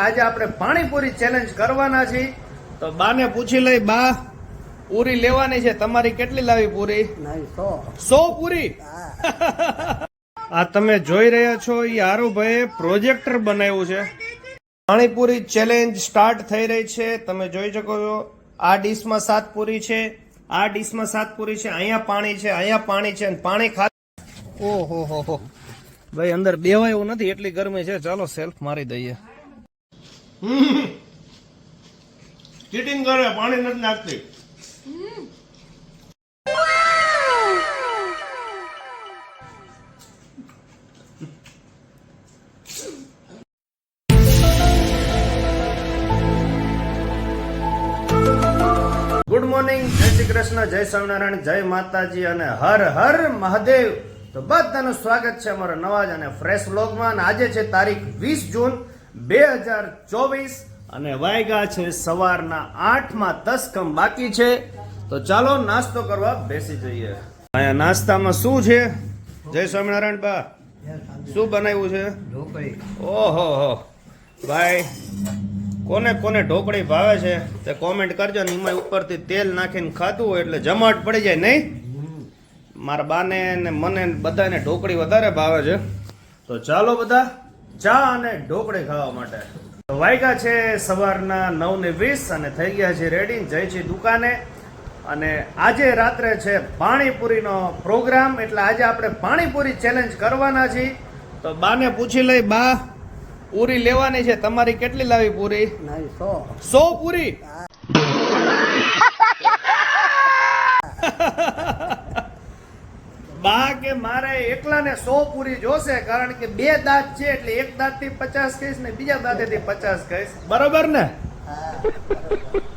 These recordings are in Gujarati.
આજે આપણે પાણીપુરી ચેલેન્જ કરવાના છીએ. તો બાને પૂછી લઈ બા પૂરી લેવાની છે. તમારી કેટલી લાવી પૂરી? સો. પૂરી? આ તમે જોઈ રહ્યા છો એ આરુભાઈએ પ્રોજેક્ટર બનાવ્યું છે. પાણીપુરી ચેલેન્જ સ્ટાર્ટ થઈ રહી છે. તમે જોઈ શકો છો આ ડીશમાં સાત પૂરી છે. આ ડીશમાં સાત પૂરી છે. અહીંયા પાણી છે અહીંયા પાણી છે અને પાણી ખા ઓહો હો હો. ભાઈ અંદર બેવાય એવું નથી એટલી ગરમી છે. ચાલો સેલ્ફ મારી દઈએ. ચીટિંગ કરે, પાણી નથી નાખતી. ગુડ મોર્નિંગ જય શ્રી કૃષ્ણ, જય સ્વામિનારાયણ, જય માતાજી અને હર હર મહાદેવ. તો બધાનું સ્વાગત છે અમારા નવા જ અને ફ્રેશ બ્લોગમાં અને આજે છે તારીખ વીસ જૂન બે હજાર ચોવીસ અને વાયગા છે સવારના આઠમાં દસ કમ બાકી છે. તો ચાલો નાસ્તો કરવા બેસી જઈએ. અહીંયા નાસ્તામાં શું છે? જય સ્વામિનારાયણ બા. શું બનાવ્યું છે? ઓહો, હો. ભાઈ, કોને કોને ઢોકળી ભાવે છે તે કોમેન્ટ કરજો ને એમાં ઉપરથી તેલ નાખીને ખાધું હોય એટલે જમાટ પડી જાય, નહીં? મારા બાને ને મને બધાને ઢોકળી વધારે ભાવે છે. તો ચાલો બધા ચા અને ઢોકળી ખાવા માટે. તો વાગ્યા છે સવારના નવ ને વીસ અને થઈ ગયા છે રેડી. જઈ છે દુકાને. અને આજે રાત્રે છે પાણીપુરીનો પ્રોગ્રામ એટલે આજે આપણે પાણીપુરી ચેલેન્જ કરવાના છીએ. તો બાને પૂછી લઈ બા પૂરી લેવાની છે. તમારી કેટલી લાવી પૂરી? સો. સો પૂરી બા કે મારે એકલાને સો પૂરી જોશે કારણ કે બે દાંત છે એટલે એક દાંતથી પચાસ કહીશ ને બીજા દાંતે થી પચાસ કહીશ. બરોબર ને?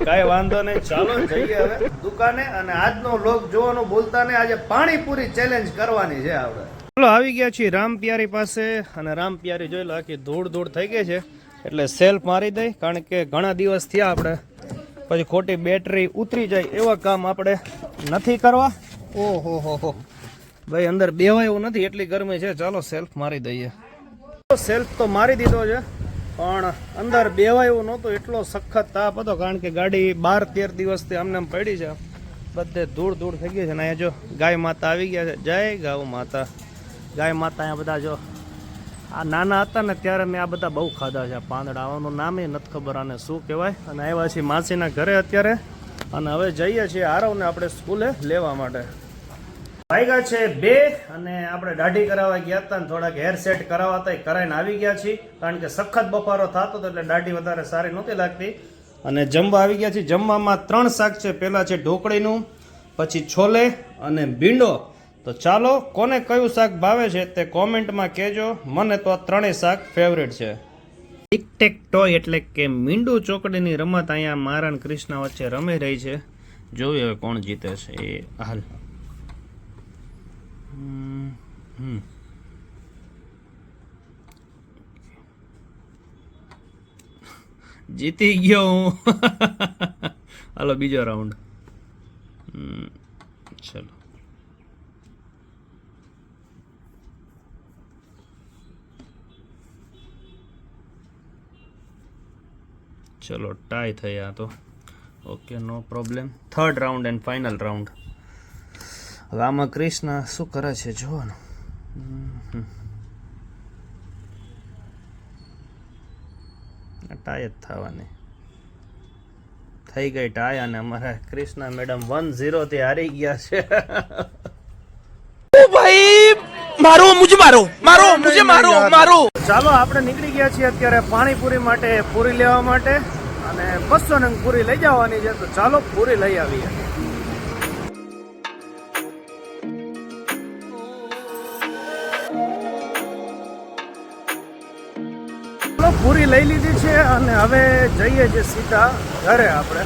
કઈ વાંધો નહીં ચાલો જઈએ હવે દુકાને અને આજનો લોક જોવાનું ભૂલતા નહીં આજે પાણીપુરી ચેલેન્જ કરવાની છે આપણે. ચલો આવી ગયા છીએ રામ પ્યારી પાસે અને રામ પ્યારી જોઈ લો આખી ધૂળ ધૂળ થઈ ગઈ છે. એટલે સેલ્ફ મારી દઈ કારણ કે ઘણા દિવસ થયા આપણે. પછી ખોટી બેટરી ઉતરી જાય એવા કામ આપણે નથી કરવા. ઓહો હો હો. ભાઈ, અંદર બેવાય એવું નથી, એટલી ગરમી છે. ચાલો સેલ્ફ મારી દઈએ. સેલ્ફ તો મારી દીધો છે, પણ અંદર બેવાય એવું નહોતું, એટલો સખત તાપ હતો, કારણ કે ગાડી બાર તેર દિવસથી આમને આમ પડી છે. બધે ધૂળ ધૂળ થઈ ગઈ છે. ને અહીંયા જો ગાય માતા આવી ગયા છે. જય ગાઉ માતા. ગાય માતા અહીંયા બધા જો આ નાના હતા ને ત્યારે મેં આ બધા બહુ ખાધા છે. પાંદડા આવવાનું નામે નથી ખબર આને શું કહેવાય. અને આવ્યા છીએ માસીના ઘરે અત્યારે. અને હવે જઈએ છીએ આરવને આપણે સ્કૂલે લેવા માટે. વાગ્યા છે બે અને આપણે દાઢી કરાવવા ગયા હતા થોડાક હેર સેટ કરાવવા હતા કરાવીને આવી ગયા છીએ. કારણ કે સખત બફારો થતો હતો એટલે દાઢી વધારે સારી નહોતી લાગતી. અને જમવા આવી ગયા છીએ. જમવામાં ત્રણ શાક છે. પહેલાં છે ઢોકળીનું, પછી છોલે અને ભીંડો. તો ચાલો, કોને કયું શાક ભાવે છે તે કોમેન્ટમાં કહેજો. મને તો આ ત્રણેય શાક ફેવરેટ છે. ટિક ટેક ટોય એટલે કે મીંડું ચોકડીની રમત અહીંયા મારા અને કૃષ્ણ વચ્ચે રમી રહી છે. જોઈએ હવે કોણ જીતે છે. એ હાલ. હમ, હમ. જીતી ગયો હું હાલો બીજો રાઉન્ડ હમ, ચલો ચલો ટાઈ થયા તો okay no problem third round and final round Ramakrishna શું કરે છે? જોવાનું ટાય થવાની. થઈ ગઈ ટાય અને અમારા કૃષ્ણા મેડમ વન ઝીરો થી હારી ગયા છે. ભાઈ મારો મુજે મારો મારો મુજે મારો મારો. ચાલો આપણે નીકળી ગયા છીએ અત્યારે પાણીપુરી માટે પૂરી લેવા માટે અને બસો નંગ પૂરી લઈ જવાની છે તો ચાલો પૂરી લઈ આવીએ. પૂરી લઈ લીધી છે અને હવે જઈએ છીએ સીધા ઘરે આપણે.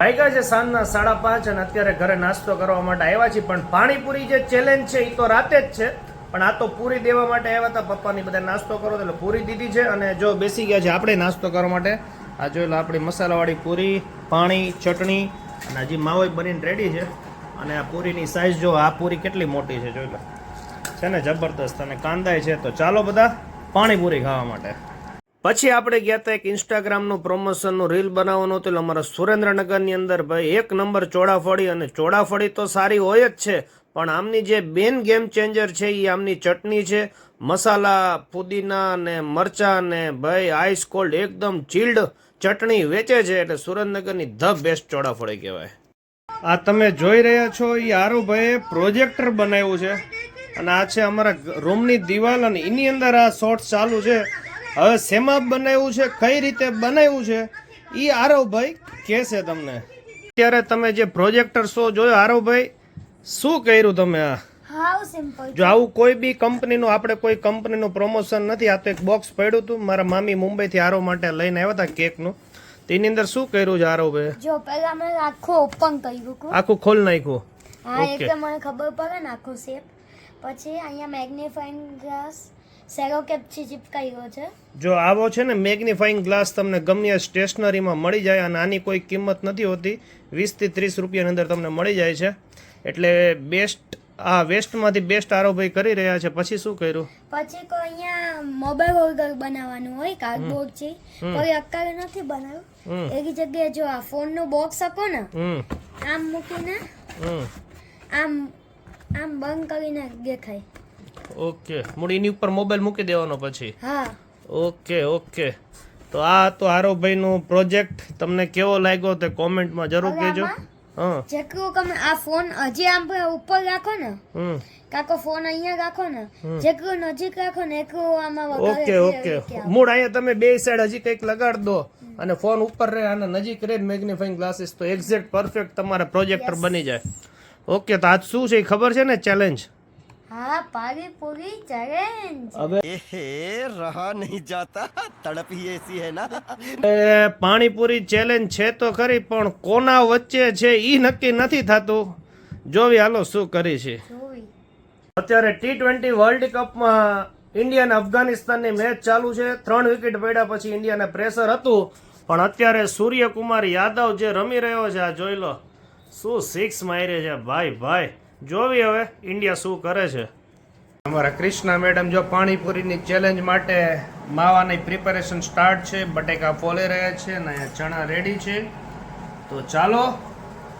વાગ્યા છે સાંજના સાડા પાંચ અને અત્યારે ઘરે નાસ્તો કરવા માટે આવ્યા છીએ, પણ પાણીપુરી જે ચેલેન્જ છે એ તો રાતે જ છે. પણ આ તો પૂરી દેવા માટે આવ્યા હતા, પપ્પાની બધા નાસ્તો કરો એટલે પૂરી દીધી છે અને જો બેસી ગયા છે આપણે નાસ્તો કરવા માટે. આ જોઈ લો આપણી મસાલાવાળી પૂરી, પાણી, ચટણી અને હજી માવો બનીને રેડી છે અને આ પૂરીની સાઇઝ જો આ પૂરી કેટલી મોટી છે, જોઈ લો. છે ને જબરદસ્ત અને કાંદાય છે, તો ચાલો બધા પાણીપુરી ખાવા માટે. પછી આપણે ગયા હતા એક ઇન્સ્ટાગ્રામનું પ્રમોશનનું રીલ બનાવવાનું હતું એટલે અમારા સુરેન્દ્રનગરની અંદર ભાઈ એક નંબર ચોડાફળી અને ચોડાફળી તો સારી હોય જ છે, પણ આમની જે બેન ગેમ ચેન્જર છે એ આમની ચટણી છે. મસાલા, પુદીના ને મરચા ને ભાઈ આઈસ કોલ્ડ એકદમ ચીલ્ડ ચટણી વેચે છે એટલે સુરેન્દ્રનગરની ધ બેસ્ટ ચોડાફળી કહેવાય. આ તમે જોઈ રહ્યા છો એ આરુભાઈએ પ્રોજેક્ટર બનાવ્યું છે. અને આ છે અમારા રૂમની દિવાલ અને એની અંદર આ શોર્ટ્સ ચાલુ છે. હવે શેમાં બનાવ્યું છે? કઈ રીતે બનાવ્યું છે? એ આરવભાઈ કહેશે તમને. અત્યારે તમે જે પ્રોજેક્ટર શો જોયો આરવભાઈ શું કર્યું તમે આ? જો આવું કોઈ બી કંપનીનું આપણે કોઈ કંપનીનું પ્રમોશન નથી આ તો એક બોક્સ પડ્યું હતું. મારા મામી મુંબઈથી આરો માટે લઈને આવ્યા હતા કેકનું. તેની અંદર શું કર્યું છે આરવભાઈ? જો પહેલા મેં આખું ઓપન કર્યું આખું ખોલ નાખ્યું? હા એટલે મને ખબર પડે ને આખું શેપ પછી અહીંયા મેગ્નિફાઈંગ ગ્લાસ સેરો કેપથી ચિપકાયો છે. જો આવો છે ને મેગ્નિફાઈંગ ગ્લાસ તમને ગમે સ્ટેશનરીમાં મળી જાય અને આની કોઈ કિંમત નથી હોતી. વીસથી ત્રીસ રૂપિયાની અંદર તમને મળી જાય છે. એટલે બેસ્ટ આ વેસ્ટમાંથી બેસ્ટ આરોભાઈ કરી રહ્યા છે. પછી શું કર્યું? પછી કોઈ અહીંયા મોબાઈલ હોલ્ડર બનાવવાનું હોય કાર્ડબોર્ડ છે કોઈ અત્યારે નથી બનાવ્યું એક જગ્યાએ જો આ ફોનનું બોક્સ આપો ને આમ મૂકીને આમ આમ બંધ કરીને દેખાય. ઓકે. મૂળ એની ઉપર મોબાઈલ મૂકી દેવાનો પછી. હા. Okay okay. તો આ તો આરોભાઈનું પ્રોજેક્ટ તમને કેવો લાગ્યો તે કોમેન્ટમાં જરૂર કહેજો? હા. જેટલું તમે આ ફોન હજી આમ ઉપર રાખો ને હમ. કાકો ફોન અહીંયા રાખો ને જેટલું નજીક રાખો ને એટલું આમાં ઓકે ઓકે. મૂળ અહીંયા તમે બે સાઈડ હજી કંઈક લગાડ દો અને ફોન ઉપર રહે અને નજીક રહે મેગ્નિફાઈંગ ગ્લાસીસ તો એક્ઝેક્ટ પરફેક્ટ તમારા પ્રોજેક્ટર બની જાય. ઓકે તો આજ શું છે ખબર છે ને? ચેલેન્જ હા પાણીપુરી ચેલેન્જ હવે રહા નહીં જાતા. તડપી હી એસી હે ના. એ પાણીપુરી ચેલેન્જ છે તો ખરી પણ કોના વચ્ચે છે ઈ નક્કી નથી થતું. જોવી હાલો શું કરી છે? અત્યારે ટી ટ્વેન્ટી વર્લ્ડ કપમાં ઇન્ડિયા અફઘાનિસ્તાનની મેચ ચાલુ છે. ત્રણ વિકેટ પડ્યા પછી ઇન્ડિયાને પ્રેશર હતું. પણ અત્યારે સૂર્યકુમાર યાદવ જે રમી રહ્યો છે આ જોઈ લો. શું સિક્સ માર્યો છે ભાઈ ભાઈ. જોવી હવે ઇન્ડિયા શું કરે છે. અમારા કૃષ્ણા મેડમ જો પાણીપુરીની ચેલેન્જ માટે માવાની પ્રિપેરેશન સ્ટાર્ટ છે, બટેકા ફોલે રહ્યા છે અને ચણા રેડી છે. તો ચાલો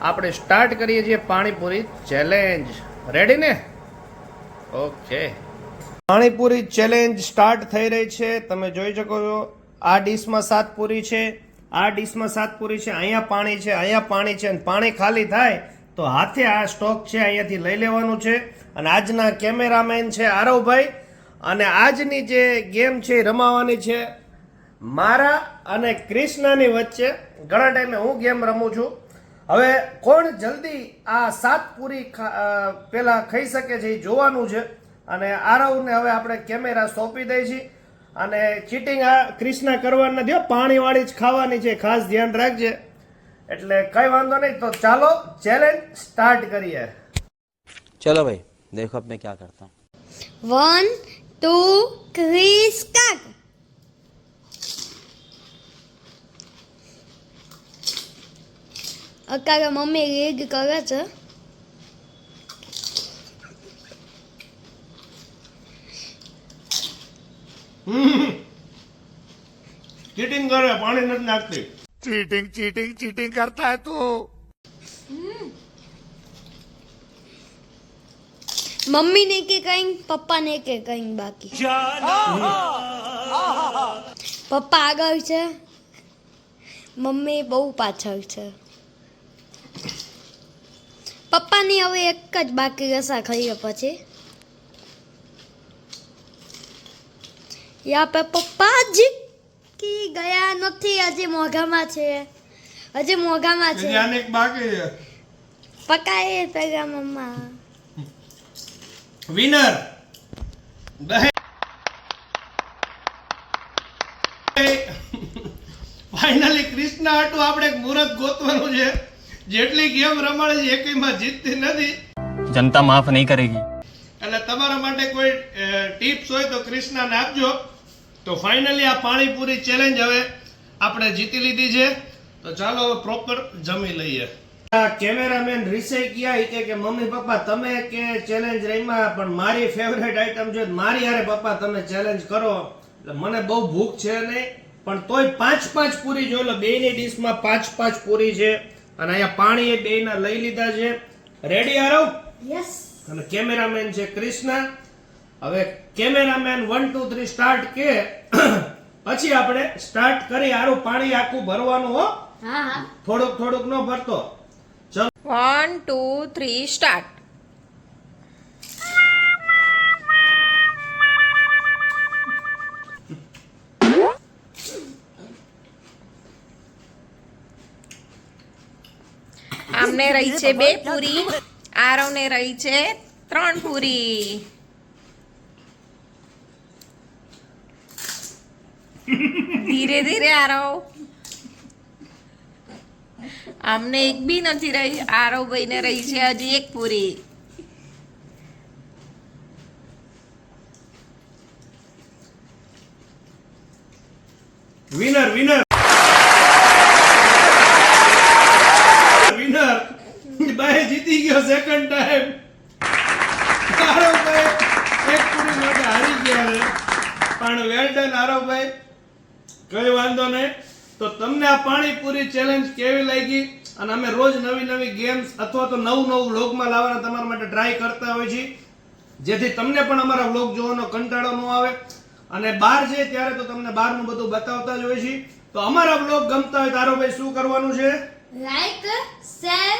આપણે સ્ટાર્ટ કરીએ છીએ પાણીપુરી ચેલેન્જ રેડી ને? ઓકે પાણીપુરી ચેલેન્જ સ્ટાર્ટ થઈ રહી છે. તમે જોઈ શકો છો, આ ડીશમાં સાત પૂરી છે. આ ડીશમાં સાત પૂરી છે. અહીંયા પાણી છે, અહીંયા પાણી છે અને પાણી ખાલી થાય તો હાથે આ સ્ટોક છે, અહીંયાથી લઈ લેવાનું છે. અને આજના કેમેરામેન છે આરવભાઈ. અને આજની જે ગેમ છે એ રમાવાની છે મારા અને ક્રિષ્નાની વચ્ચે. ઘણા ટાઈમે હું ગેમ રમું છું. હવે કોણ જલ્દી આ સાત પૂરી પહેલાં ખાઈ શકે છે એ જોવાનું છે. અને આરવને હવે આપણે કેમેરા સોંપી દઈ છીએ અને ચીટિંગ આ ક્રિષ્ના કરવાની નથી પાણીવાળી જ ખાવાની છે. ખાસ ધ્યાન રાખજે. એટલે કઈ વાંધો નહીં તો ચાલો ચેલેન્જ સ્ટાર્ટ કરીએ चलो भाई देखो अब मैं क्या करता हूँ વન ટુ થ્રી સ્ટાર્ટ અત્યારે મમ્મી રીગ કરે છે ચીટિંગ કરે પાણી નથી નાખતી चीटिंग चीटिंग चीटिंग करता है तू મમ્મી ને કે કઈ પપ્પા ને કે કઈ બાકી પપ્પા આગળ છે મમ્મી બહુ પાછળ છે પપ્પાની હવે એક જ બાકી રસા ખાઈએ પછી યા પે પપ્પા જ બાકી ગયા નથી હજી મોઘામાં છે. હજી મોઘામાં છે. ધ્યાન એક બાકી છે. પકાય પેગા મમ્મા. વિનર ફાઇનલી કૃષ્ણ હાટુ આપણે એક મુહૂર્ત ગોતવાનું છે. જેટલી ગેમ રમાડે છે એકમાં જીતતી નથી. જનતા માફ નહીં કરેગી. એટલે તમારા માટે કોઈ ટીપ્સ હોય તો કૃષ્ણને આપજો. તો ફાઇનલી આ પાણીપુરી ચેલેન્જ હવે આપણે જીતી લીધી છે. તો ચાલો હવે પ્રોપર જમી લઈએ. આ કેમેરામેન રિષય ગયા કે કે મમ્મી પપ્પા તમે કે ચેલેન્જ રહીમાં પણ મારી ફેવરેટ આઈટમ છે મારી હારે પપ્પા તમે ચેલેન્જ કરો. એટલે મને બહુ ભૂખ છે નહીં પણ તોય પાંચ પાંચ પૂરી જોઈ લો. બેયની ડીશમાં પાંચ પાંચ પૂરી છે અને અહીંયા પાણી એ બેયના લઈ લીધા છે. રેડી આરવ યસ અને કેમેરામેન છે કૃષ્ણ. હવે cameraman one two three start કે પછી આપણે સ્ટાર્ટ કરી આરું પાણી આખું ભરવાનું હો. હા હા. થોડુંક થોડુંક ન ભરતો. ચલો. One two three start. આમને રહી છે બે પૂરી. આરવને રહી છે ત્રણ પૂરી. ધીરે ધીરે આરવ. આમને એક બી નથી રહી, આરવ ભાઈને રહી છે હજી એક પૂરી. વિનર વિનર વિનર બાય જીતી ગયો સેકન્ડ ટાઈમ આરવભાઈ એક પૂરી માટે હારી ગયા છે પણ વેલ ડન આરવભાઈ કઈ વાંધો નહીં. તો તમને આ પાણીપુરી ચેલેન્જ કેવી લાગી? અને અમે રોજ નવી નવી ગેમ્સ અથવા તો નવું નવું વ્લોગમાં લાવવાના તમારા માટે ટ્રાય કરતા હોય છીએ. જેથી તમને પણ અમારા વ્લોગ જોવાનો કંટાળો ન આવે. અને બહાર જઈએ ત્યારે તો તમને બહારનું બધું બતાવતા જ હોય છે તો અમારા વ્લોગ ગમતા હોય તારો ભાઈ શું કરવાનું છે? લાઈક શેર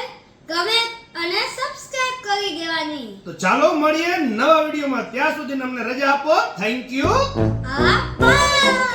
કમેન્ટ અને સબસ્ક્રાઇબ કરી દેવાની. તો ચાલો મળીએ નવા વિડીયોમાં. ત્યાં સુધી અમને રજા આપો. Thank you